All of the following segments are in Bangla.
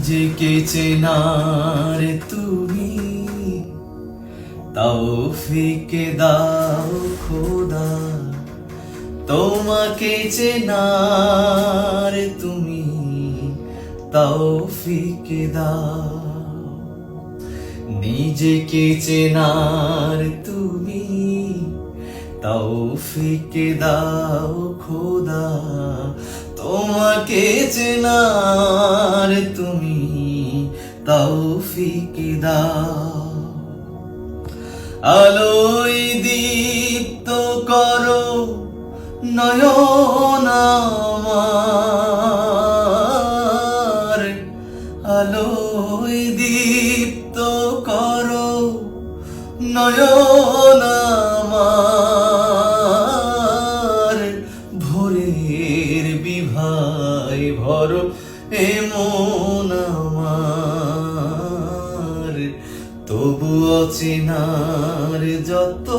নিজেকে চেনার তুমি। তৌফিকে দাও খোদা, তোমাকে চেনার তুমি। তৌফিকে দাও, নিজেকে চেনার তুমি। তৌফিকে দাও খোদা তোমাকে চেনার তুমি তৌফিকে দাও। আলোয় দীপ্ত করো নয়ন আমার। আলোয় দীপ্ত করো নয়ন বিভাই ভর এমন আমার। তবু অচেনার যত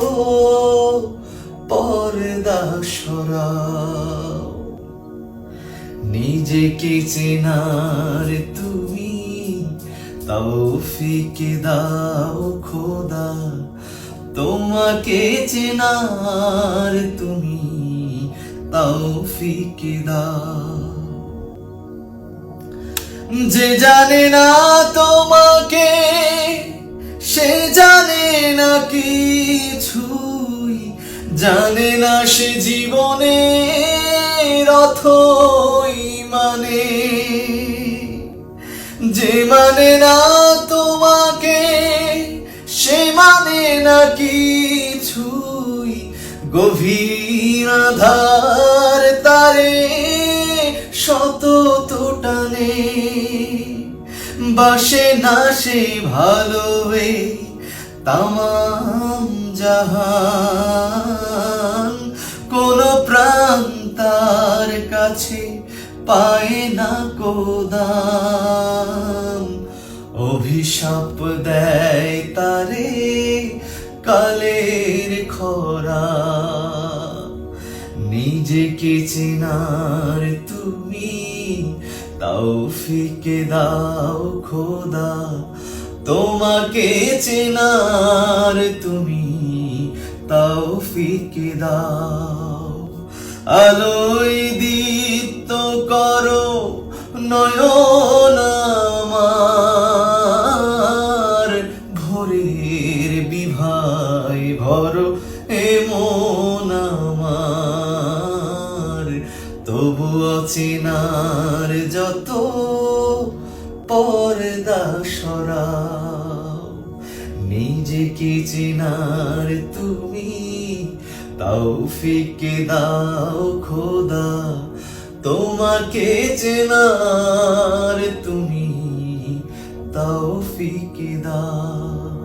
পর্দা সরাও। নিজেকে চেনার তুমি তৌফিকে দাও খোদা। তোমাকে চেনার তুমি যে জানে না তোমাকে, সে জানে না কিছুই। জানে না সে জীবনে রথই মানে। যে মানে না তোমাকে, সে মানে না কিছুই গভীর আধার তারে শত তো টানে বাসে না সে ভালো তামাম জাহান। কোন প্রাণ তার কাছে পায় না কোদাম। অভিশাপ দেয় তারে কালের খরা, নিজেকে চেনার তুমি তৌফিকে দাও খোদা, তোমাকে চেনার তুমি তৌফিকে দাও। আলোয় দীপ্ত করো নয়ন বিভাই ভর এমন আমার। তবু অচেনার যত পর্দা সরাও। নিজেকে চেনার তুমি তাও ফিকে দাও খোদা। তোমাকে চেনার তুমি তাও ফিকে দাও।